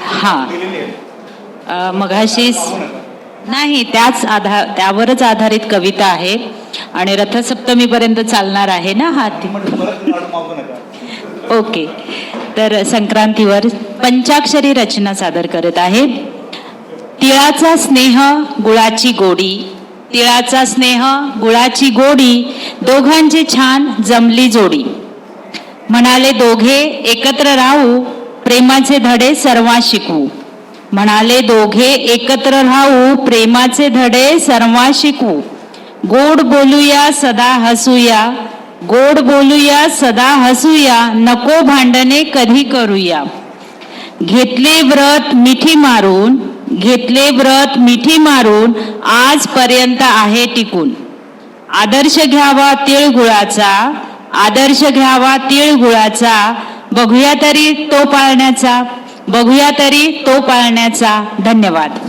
हां. मघाशीच नाही त्याच आधार त्यावरच आधारित कविता आहे. आणि रथसप्तमीपर्यंत चालणार आहे ना हा ती? ओके. तर संक्रांतीवर पंचाक्षरी रचना सादर करत आहे. तिळाचा स्नेह गुळाची गोडी. तिळाचा स्नेह गुळाची गोडी. दोघांची छान जमली जोडी. म्हणाले दोघे एकत्र राहू प्रेमाचे धडे सर्वा शिकवू म्हणाले दोघे एकत्र राहू प्रेमाचे धडे सर्वा शिकवू गोड बोलूया सदा हसूया. गोड बोलूया सदा हसूया. नको भांडणे कधी करूया. घेतले व्रत मिठी मारून घेतले व्रत मिठी मारून आजपर्यंत आहे टिकून. आदर्श घ्यावा तिळगुळाचा आदर्श घ्यावा तिळगुळाचा बघूया तरी तो पाळण्याचा. बघूया तरी तो पाळण्याचा. धन्यवाद.